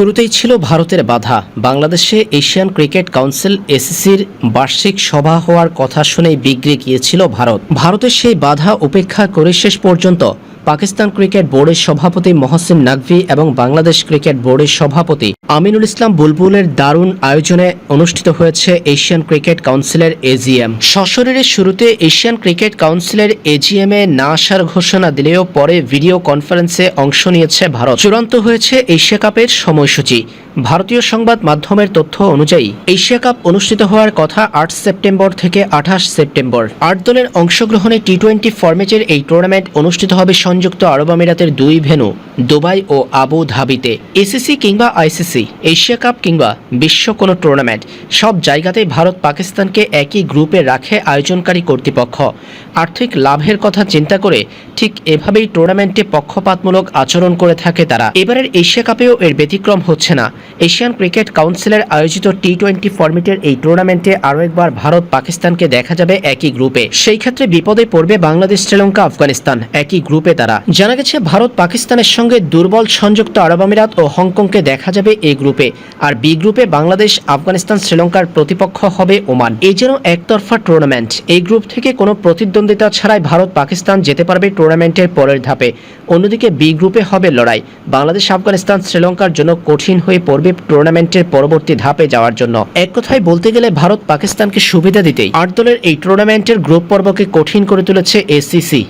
শুরুতেই ছিল ভারতের বাধা। বাংলাদেশে এশিয়ান ক্রিকেট কাউন্সিল, এসিসির বার্ষিক সভা হওয়ার কথা শুনেই বিগড়ে গিয়েছিল ভারত। ভারতের সেই বাধা উপেক্ষা করে শেষ পর্যন্ত পাকিস্তান ক্রিকেট বোর্ডের সভাপতি মহসিন নাকভি এবং বাংলাদেশ ক্রিকেট বোর্ডের সভাপতি আমিনুল ইসলাম বুলবুলের দারুণ আয়োজনে অনুষ্ঠিত হয়েছে এশিয়ান ক্রিকেট কাউন্সিলের এজিএম। সশরীরের শুরুতে এশিয়ান ক্রিকেট কাউন্সিলের এজিএম এ না আসার ঘোষণা দিলেও পরে ভিডিও কনফারেন্সে অংশ নিয়েছে ভারত। চূড়ান্ত হয়েছে এশিয়া কাপের সময়সূচি। ভারতীয় সংবাদ মাধ্যমের তথ্য অনুযায়ী, এশিয়া কাপ অনুষ্ঠিত হওয়ার কথা আট সেপ্টেম্বর থেকে আঠাশ সেপ্টেম্বর। আট দলের অংশগ্রহণে টি টোয়েন্টি ফরম্যাটের এই টুর্নামেন্ট অনুষ্ঠিত হবে সংযুক্ত আরব আমিরাতের দুই ভেন্যু দুবাই ও আবু ধাবিতে, এসিসি কিংবা আইসিসি, এশিয়া কাপ কিংবা বিশ্ব কোনো টুর্নামেন্ট, সব জায়গাতেই ভারত পাকিস্তানকে একই গ্রুপে রাখে আয়োজনকারী কর্তৃপক্ষ। আর্থিক লাভের কথা চিন্তা করে ঠিক এভাবেই টুর্নামেন্টে পক্ষপাতমূলক আচরণ করে থাকে তারা। এবারের এশিয়া কাপেও এর ব্যতিক্রম হচ্ছে না। এশিয়ান ক্রিকেট কাউন্সিলের আয়োজিত টি টোয়েন্টি ফরম্যাটের এই টুর্নামেন্টে আরও একবার ভারত পাকিস্তানকে দেখা যাবে একই গ্রুপে। সেই ক্ষেত্রে বিপদে পড়বে বাংলাদেশ, শ্রীলঙ্কা, আফগানিস্তান, একই গ্রুপে তারা। জানা গেছে, ভারত পাকিস্তানের সঙ্গে দুর্বল সংযুক্ত আরব আমিরাত ও হংকংকে দেখা যাবে এই গ্রুপে। আর বি গ্রুপে বাংলাদেশ, আফগানিস্তান, শ্রীলঙ্কার প্রতিপক্ষ হবে ওমান। এই যেন একতরফা টুর্নামেন্ট এই গ্রুপ থেকে কোনো প্রতিদ্বন্দ্বিতা ছাড়াই ভারত পাকিস্তান যেতে পারবে টুর্নামেন্টের পরের ধাপে। অন্যদিকে বি গ্রুপে হবে লড়াই। বাংলাদেশ, আফগানিস্তান, শ্রীলঙ্কার জন্য কঠিন হয়ে পড়বে টুর্নামেন্টের পরবর্তী ধাপে যাওয়ার জন্য। এক কথায় বলতে গেলে, ভারত পাকিস্তানকে সুবিধা দিতেই আট দলের এই টুর্নামেন্টের গ্রুপ পর্বকে কঠিন করে তুলেছে এসিসি